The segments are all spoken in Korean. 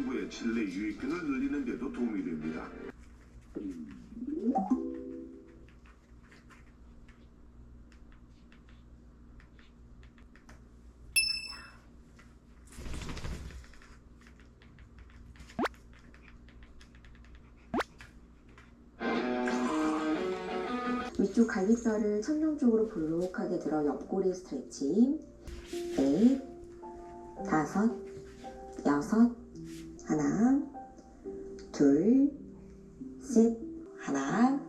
성부의 질내 유익균을 늘리는 데도 도움이 됩니다. 위쪽 갈비뼈를 천장 쪽으로 볼록하게 들어 옆구리 스트레칭. 넷, 다섯, 여섯, 하나, 둘, 셋, 하나,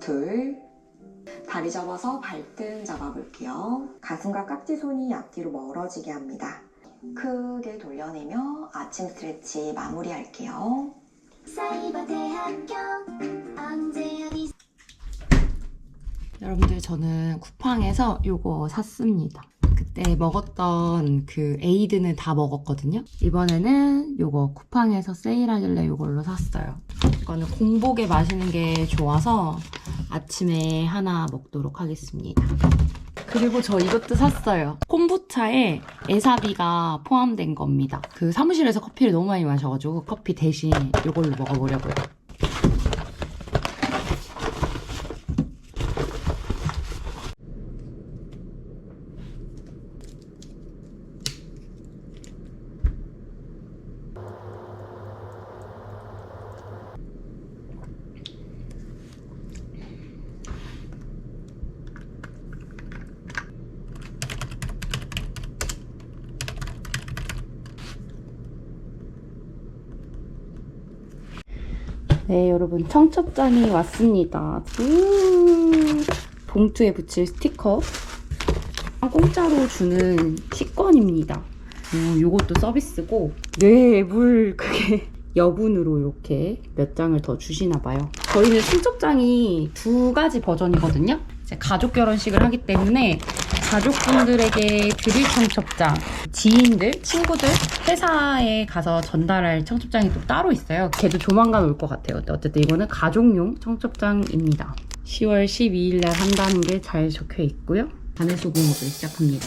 둘. 다리 접어서 발등 잡아볼게요. 가슴과 깍지 손이 앞뒤로 멀어지게 합니다. 크게 돌려내며 아침 스트레치 마무리할게요. 사이버 대학교 언제 어디 여러분들 저는 쿠팡에서 요거 샀습니다. 그때 먹었던 그 에이드는 다 먹었거든요. 이번에는 요거 쿠팡에서 세일하길래 요걸로 샀어요. 이거는 공복에 마시는 게 좋아서 아침에 하나 먹도록 하겠습니다. 그리고 저 이것도 샀어요. 콤부차에 에사비가 포함된 겁니다. 그 사무실에서 커피를 너무 많이 마셔가지고 커피 대신 요걸로 먹어보려고요. 네, 여러분 청첩장이 왔습니다. 음, 봉투에 붙일 스티커. 공짜로 주는 식권입니다. 어, 요것도 서비스고 네, 물 그게 여분으로 이렇게 몇 장을 더 주시나 봐요. 저희는 청첩장이 두 가지 버전이거든요. 이제 가족 결혼식을 하기 때문에 가족분들에게 드릴 청첩장, 지인들, 친구들, 회사에 가서 전달할 청첩장이 또 따로 있어요. 걔도 조만간 올 것 같아요. 어쨌든 이거는 가족용 청첩장입니다. 10월 12일 날 한다는 게 잘 적혀 있고요. 단해수 공업을 시작합니다.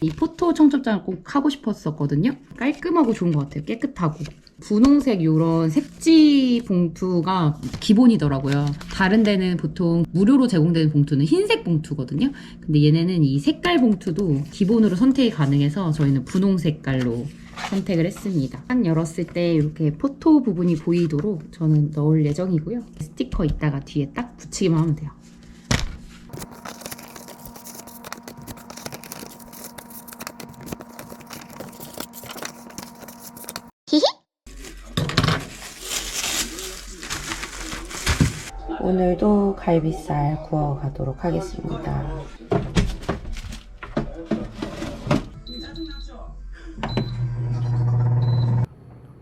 이 포토 청첩장을 꼭 하고 싶었었거든요. 깔끔하고 좋은 것 같아요. 깨끗하고. 분홍색 이런 색지 봉투가 기본이더라고요. 다른 데는 보통 무료로 제공되는 봉투는 흰색 봉투거든요. 근데 얘네는 이 색깔 봉투도 기본으로 선택이 가능해서 저희는 분홍 색깔로 선택을 했습니다. 한 열었을 때 이렇게 포토 부분이 보이도록 저는 넣을 예정이고요. 스티커 이따가 뒤에 딱 붙이기만 하면 돼요. 오늘도 갈비살 구워 가도록 하겠습니다.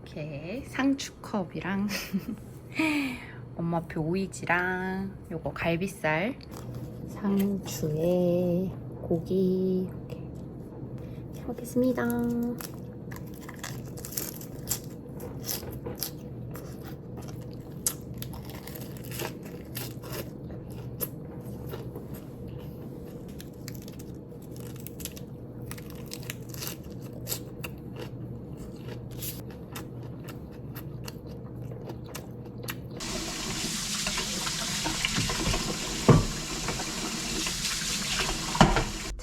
이렇게 상추컵이랑 엄마표 오이지랑 요거 갈비살 상추에 고기 이렇게 먹겠습니다.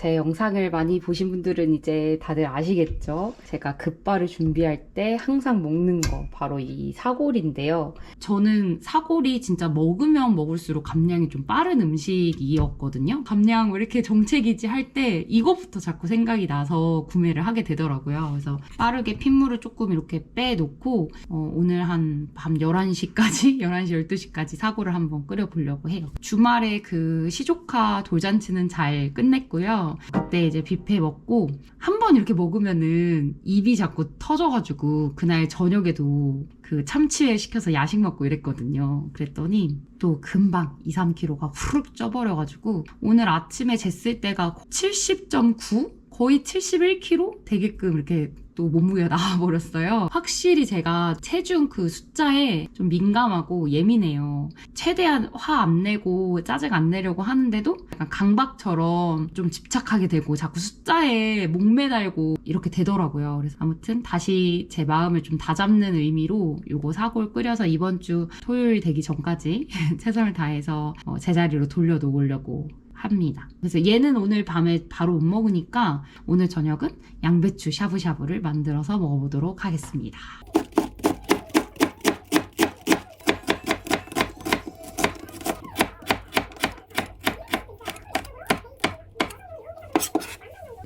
제 영상을 많이 보신 분들은 이제 다들 아시겠죠? 제가 급발을 준비할 때 항상 먹는 거 바로 이 사골인데요. 저는 사골이 진짜 먹으면 먹을수록 감량이 좀 빠른 음식이었거든요. 감량 왜 이렇게 정책이지 할 때 이거부터 자꾸 생각이 나서 구매를 하게 되더라고요. 그래서 빠르게 핏물을 조금 이렇게 빼놓고 어, 오늘 한 밤 11시까지 11시 12시까지 사골을 한번 끓여보려고 해요. 주말에 그 시조카 돌잔치는 잘 끝냈고요. 그때 이제 뷔페 먹고 한 번 이렇게 먹으면은 입이 자꾸 터져가지고 그날 저녁에도 그 참치회 시켜서 야식 먹고 이랬거든요. 그랬더니 또 금방 2, 3kg가 후룩 쪄버려가지고 오늘 아침에 쟀을 때가 70.9? 거의 71kg 되게끔 이렇게 또 몸무게가 나와버렸어요. 확실히 제가 체중 그 숫자에 좀 민감하고 예민해요. 최대한 화 안 내고 짜증 안 내려고 하는데도 약간 강박처럼 좀 집착하게 되고 자꾸 숫자에 목매달고 이렇게 되더라고요. 그래서 아무튼 다시 제 마음을 좀 다잡는 의미로 요거 사골 끓여서 이번 주 토요일 되기 전까지 최선을 다해서 어, 제자리로 돌려 놓으려고 합니다. 그래서 얘는 오늘 밤에 바로 못 먹으니까 오늘 저녁은 양배추 샤브샤브를 만들어서 먹어보도록 하겠습니다.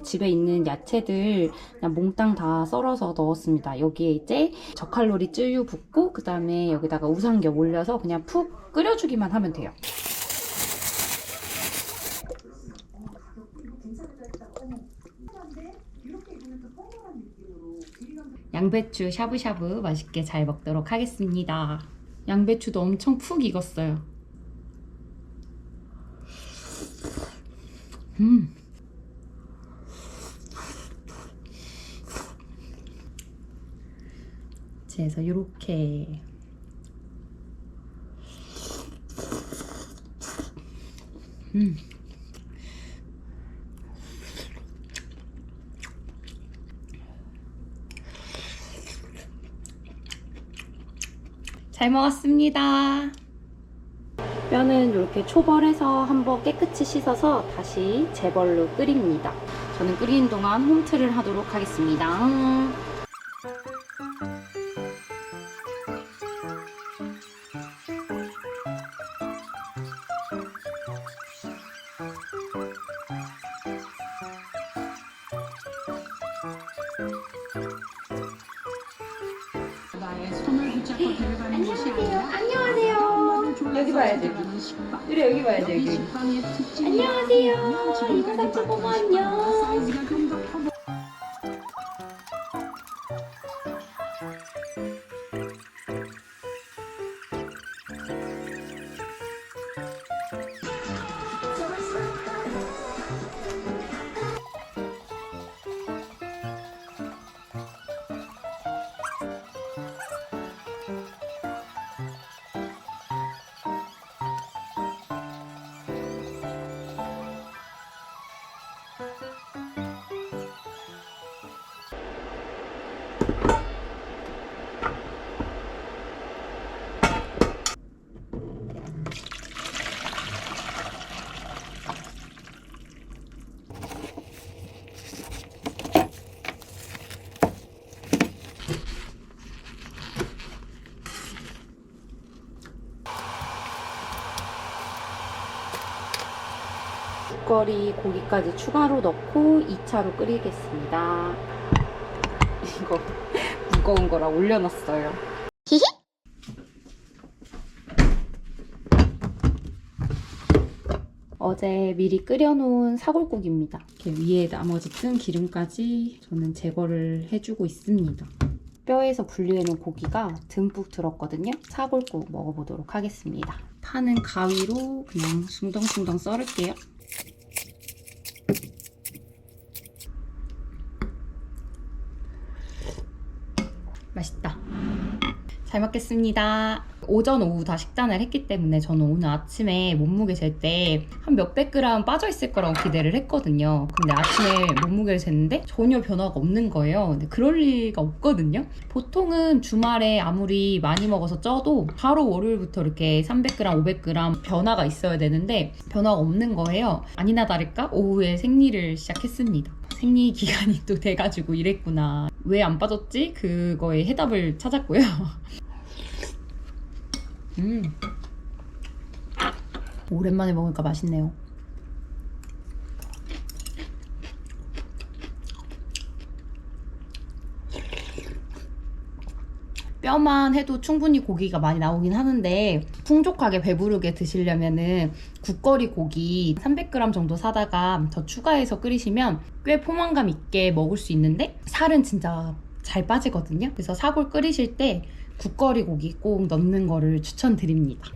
집에 있는 야채들 그냥 몽땅 다 썰어서 넣었습니다. 여기에 이제 저칼로리 쯔유 붓고 그 다음에 여기다가 우삼겹 올려서 그냥 푹 끓여주기만 하면 돼요. 양배추 샤브샤브 맛있게 잘 먹도록 하겠습니다. 양배추도 엄청 푹 익었어요. 음. 그래서 이렇게 음. 잘 먹었습니다. 뼈는 이렇게 초벌해서 한번 깨끗이 씻어서 다시 재벌로 끓입니다. 저는 끓이는 동안 홈트를 하도록 하겠습니다. 데려가는 곳이 아니라 안녕하세요. 여기 봐야지. 그래 여기 봐야지 여기. 식빵의 특징이 안녕하세요. 보고 봤던 안녕. 사이즈가 좀더 커 국거리 고기까지 추가로 넣고 2차로 끓이겠습니다. 이거 무거운 거라 올려놨어요. 어제 미리 끓여놓은 사골국입니다. 이렇게 위에 나머지 뜬 기름까지 저는 제거를 해주고 있습니다. 뼈에서 분리해놓은 고기가 듬뿍 들었거든요. 사골국 먹어보도록 하겠습니다. 파는 가위로 그냥 숭덩숭덩 썰을게요. 맛있다. 잘 먹겠습니다. 오전, 오후 다 식단을 했기 때문에 저는 오늘 아침에 몸무게 잴 때 한 몇백 그램 빠져 있을 거라고 기대를 했거든요. 근데 아침에 몸무게를 쟀는데 전혀 변화가 없는 거예요. 근데 그럴 리가 없거든요. 보통은 주말에 아무리 많이 먹어서 쪄도 바로 월요일부터 이렇게 300g, 500g 변화가 있어야 되는데 변화가 없는 거예요. 아니나 다를까 오후에 생리를 시작했습니다. 생리 기간이 또 돼가지고 이랬구나. 왜 안 빠졌지? 그거에 해답을 찾았고요. 음. 오랜만에 먹으니까 맛있네요. 뼈만 해도 충분히 고기가 많이 나오긴 하는데 풍족하게 배부르게 드시려면은 국거리 고기 300g 정도 사다가 더 추가해서 끓이시면 꽤 포만감 있게 먹을 수 있는데 살은 진짜 잘 빠지거든요. 그래서 사골 끓이실 때 국거리 고기 꼭 넣는 거를 추천드립니다.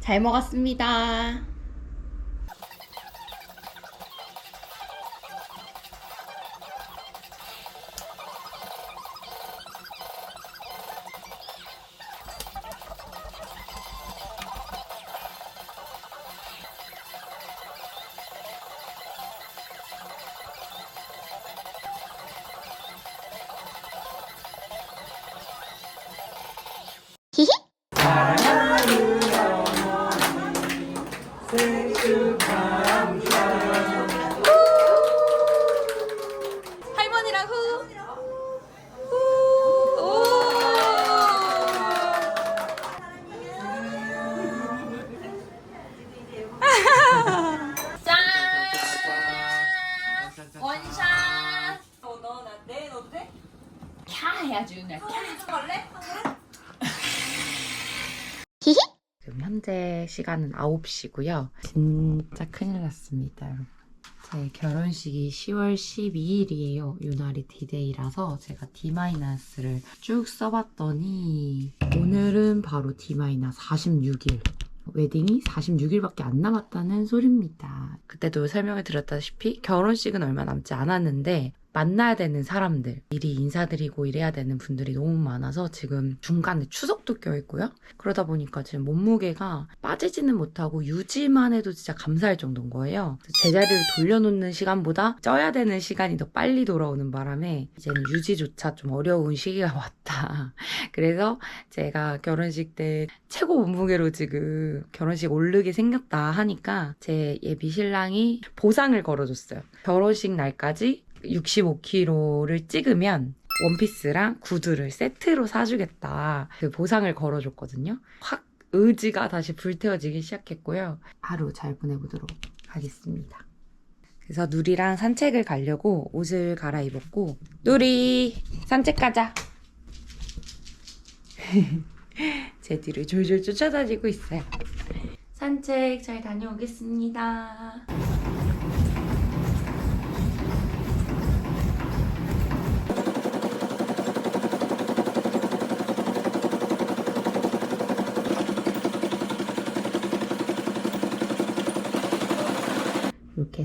잘 먹었습니다. 현재 시간은 9시고요. 진짜 큰일 났습니다, 여러분. 제 결혼식이 10월 12일이에요. 유날이 디데이라서 제가 D-를 쭉 써봤더니 오늘은 바로 D-46일. 웨딩이 46일밖에 안 남았다는 소리입니다. 그때도 설명을 드렸다시피 결혼식은 얼마 남지 않았는데 만나야 되는 사람들, 미리 인사드리고 이래야 되는 분들이 너무 많아서 지금 중간에 추석도 껴있고요. 그러다 보니까 지금 몸무게가 빠지지는 못하고 유지만 해도 진짜 감사할 정도인 거예요. 제자리를 돌려놓는 시간보다 쪄야 되는 시간이 더 빨리 돌아오는 바람에 이제는 유지조차 좀 어려운 시기가 왔다. 그래서 제가 결혼식 때 최고 몸무게로 지금 결혼식 오르게 생겼다 하니까 제 예비 신랑이 보상을 걸어줬어요. 결혼식 날까지 65kg를 찍으면 원피스랑 구두를 세트로 사주겠다. 그 보상을 걸어줬거든요. 확 의지가 다시 불태워지기 시작했고요. 하루 잘 보내보도록 하겠습니다. 그래서 누리랑 산책을 가려고 옷을 갈아입었고, 누리! 산책 가자! 제 뒤를 졸졸 쫓아다니고 있어요. 산책 잘 다녀오겠습니다.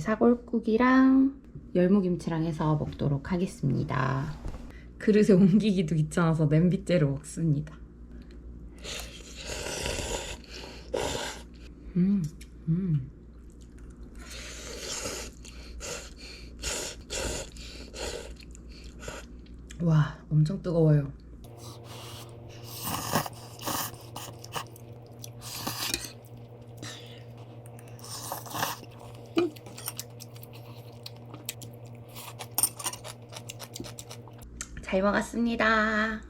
사골국이랑 열무김치랑 해서 먹도록 하겠습니다. 그릇에 옮기기도 귀찮아서 냄비째로 먹습니다. 음, 음. 와, 엄청 뜨거워요. 잘 먹었습니다.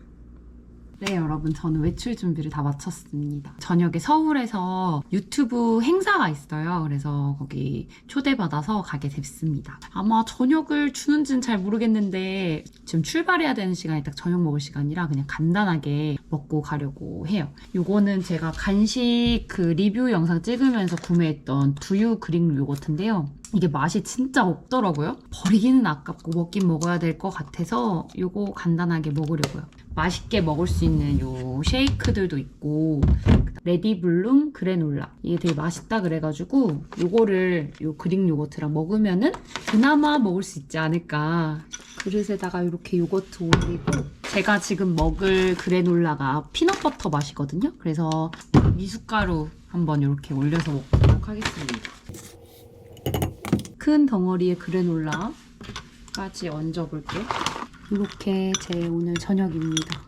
네, 여러분. 저는 외출 준비를 다 마쳤습니다. 저녁에 서울에서 유튜브 행사가 있어요. 그래서 거기 초대받아서 가게 됐습니다. 아마 저녁을 주는지는 잘 모르겠는데 지금 출발해야 되는 시간이 딱 저녁 먹을 시간이라 그냥 간단하게 먹고 가려고 해요. 요거는 제가 간식 그 리뷰 영상 찍으면서 구매했던 두유 그릭 요거트인데요. 이게 맛이 진짜 없더라고요. 버리기는 아깝고 먹긴 먹어야 될 것 같아서 요거 간단하게 먹으려고요. 맛있게 먹을 수 있는 요 쉐이크들도 있고 레디블룸 그래놀라 이게 되게 맛있다 그래가지고 요거를 요 그릭 요거트랑 먹으면은 그나마 먹을 수 있지 않을까 그릇에다가 이렇게 요거트 올리고 제가 지금 먹을 그래놀라가 피넛버터 맛이거든요. 그래서 미숫가루 한번 이렇게 올려서 먹도록 하겠습니다. 큰 덩어리의 그래놀라까지 얹어볼게요. 이렇게 제 오늘 저녁입니다.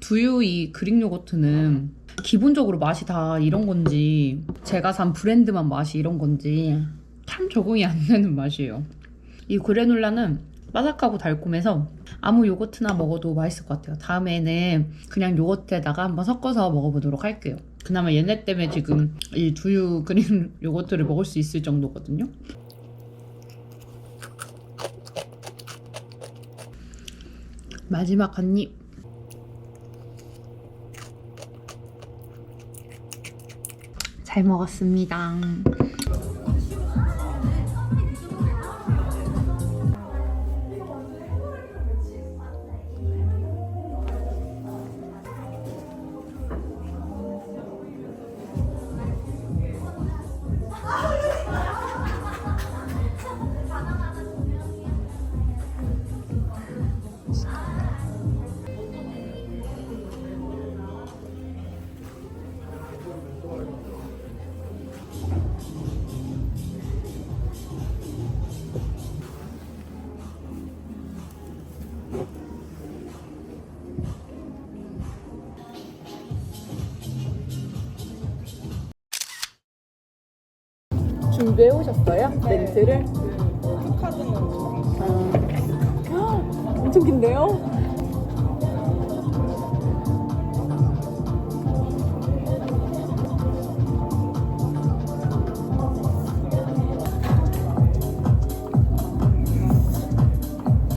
두유 이 그릭 요거트는 기본적으로 맛이 다 이런 건지 제가 산 브랜드만 맛이 이런 건지 참 적응이 안 되는 맛이에요. 이 그래놀라는 바삭하고 달콤해서 아무 요거트나 먹어도 맛있을 것 같아요. 다음에는 그냥 요거트에다가 한번 섞어서 먹어보도록 할게요. 그나마 얘네 때문에 지금 이 두유 그릭 요거트를 먹을 수 있을 정도거든요. 마지막 한 입. 잘 먹었습니다. 외우셨어요? 멘트를? 엄청 긴데요?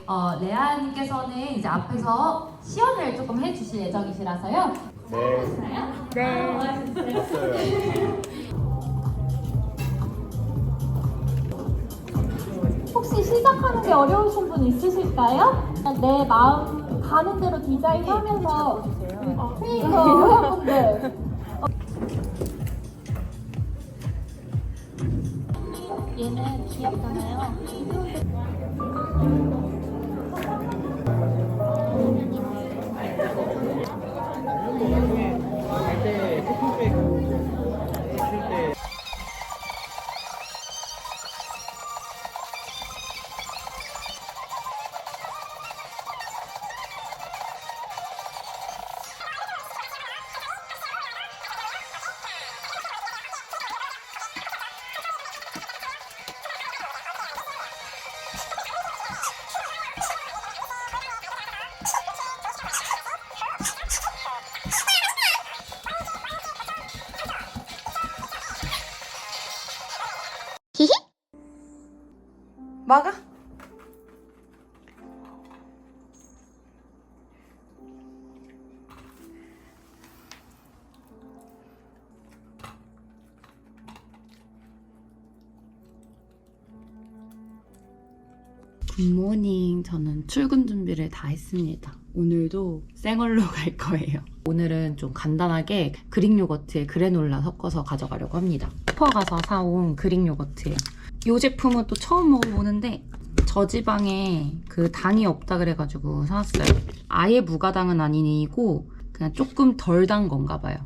어, 레아님께서는 이제 앞에서 시연을 조금 해주실 예정이시라서요. 혹시 시작하는 게 어려우신 분 있으실까요? 내 마음 가는 대로 디자인하면서 그러니까 여러분들 얘는 귀엽잖아요. 막아? 굿모닝. 저는 출근 준비를 다 했습니다. 오늘도 생얼로 갈 거예요. 오늘은 좀 간단하게 그릭 요거트에 그래놀라 섞어서 가져가려고 합니다. 슈퍼 가서 사온 그릭 요거트예요. 이 제품은 또 처음 먹어보는데 저지방에 그 당이 없다 그래가지고 사왔어요. 아예 무가당은 아니고 그냥 조금 덜 단 건가 봐요.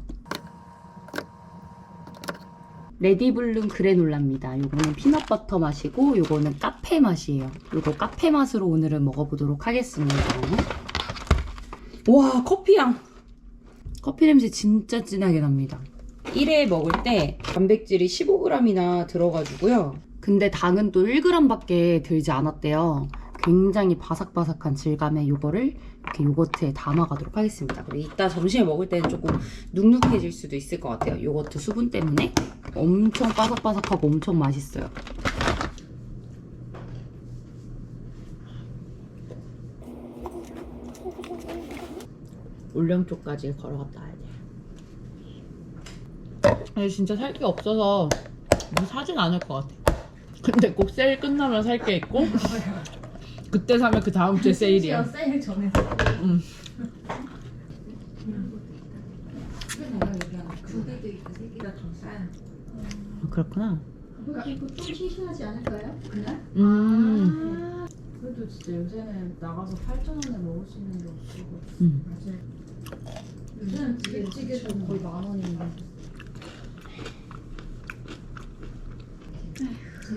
레디블룸 그래놀라입니다. 요거는 피넛버터 맛이고 요거는 카페 맛이에요. 요거 카페 맛으로 오늘은 먹어보도록 하겠습니다. 와 커피향! 커피 냄새 진짜 진하게 납니다. 1회 먹을 때 단백질이 15g이나 들어가지고요. 근데 당은 또 1g밖에 들지 않았대요. 굉장히 바삭바삭한 질감의 요거를 이렇게 요거트에 담아가도록 하겠습니다. 그리고 이따 점심에 먹을 때는 조금 눅눅해질 수도 있을 것 같아요. 요거트 수분 때문에. 엄청 바삭바삭하고 엄청 맛있어요. 울릉 쪽까지 걸어갔다 와야 돼. 아니 진짜 살게 없어서 뭐 사진 않을 것 같아. 근데 꼭 세일 끝나면 살 게 있고 그때 사면 그 다음 주에 세일이야. 세일 전에. 응. 아, 그렇구나. 이거 좀 시시하지 않을까요? 그날? 음. 그래도 진짜 요새는 나가서 8,000원에 먹을 수 있는 게 없고 음. 요새는 찌개도 거의 만 원인데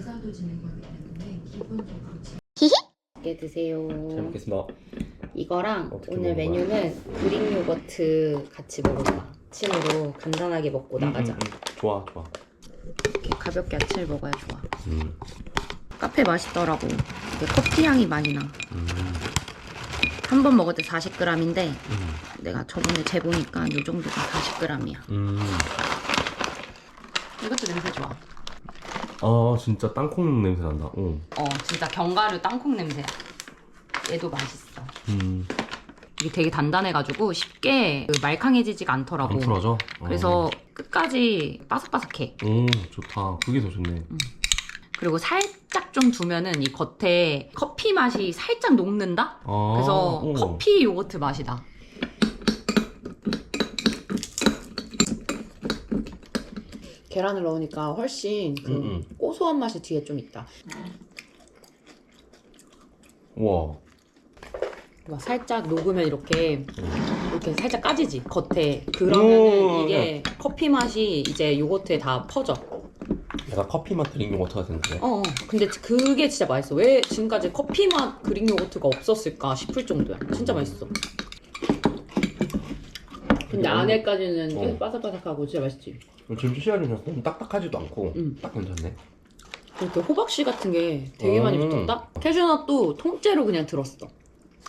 제사도 지내고 하기 때문에 기본적으로 맛있게 드세요. 잘 먹겠습니다. 이거랑 어떻게 오늘 먹는 거야? 메뉴는 그릭 요거트 같이 먹을 거야. 아침으로 간단하게 먹고 나가자. 음, 음, 음. 좋아, 좋아. 이렇게 가볍게 아침을 먹어야 좋아. 음, 카페 맛있더라고. 이게 커피 향이 많이 나. 음, 한 번 먹을 때 40g인데 음, 내가 저번에 재보니까 이 정도가 40g이야. 음. 이것도 냄새 좋아. 아, 진짜 땅콩 냄새 난다. 어. 어, 진짜 견과류 땅콩 냄새야. 얘도 맛있어. 음, 이게 되게 단단해가지고 쉽게 그 말캉해지지가 않더라고. 안 풀어져? 어. 그래서 끝까지 바삭바삭해. 오, 좋다. 그게 더 좋네. 그리고 살짝 좀 두면은 이 겉에 커피 맛이 살짝 녹는다? 아, 그래서 어. 커피 요거트 맛이다. 계란을 넣으니까 훨씬 그 음, 음. 고소한 맛이 뒤에 좀 있다. 우와. 막 살짝 녹으면 이렇게 음. 이렇게 살짝 까지지 겉에 그러면은 오, 이게 커피 맛이 이제 요거트에 다 퍼져. 약간 커피 맛 드링 요거트가 되는 거야? 어, 어. 근데 그게 진짜 맛있어. 왜 지금까지 커피 맛 그릭 요거트가 없었을까 싶을 정도야. 진짜 맛있어. 근데 안에까지는 어. 계속 바삭바삭하고 진짜 맛있지. 지금 시간이 너무 딱딱하지도 않고 음. 딱 괜찮네. 이렇게 호박씨 같은 게 되게 많이 음. 붙었다? 캐슈넛도 통째로 그냥 들었어.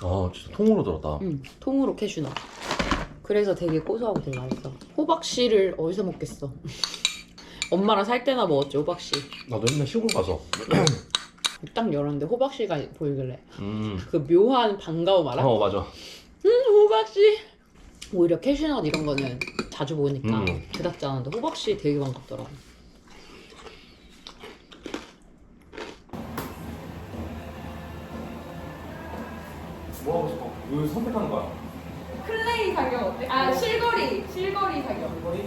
아 진짜 통으로 들었다. 응, 통으로 캐슈넛. 그래서 되게 고소하고 되게 맛있어. 호박씨를 어디서 먹겠어? 엄마랑 살 때나 먹었지, 호박씨. 나도 옛날 시골 가서. 딱 열었는데 호박씨가 보이길래. 음. 그 묘한 반가움 알아? 어 맞아. 호박씨! 오히려 캐슈넛 이런 거는 자주 먹으니까 음. 않은데 호박씨 되게 반갑더라고. 뭐 하고 싶어? 이거 선택하는 거야. 클레이 사격 어때? 아 실거리 실거리 사격. 아 너무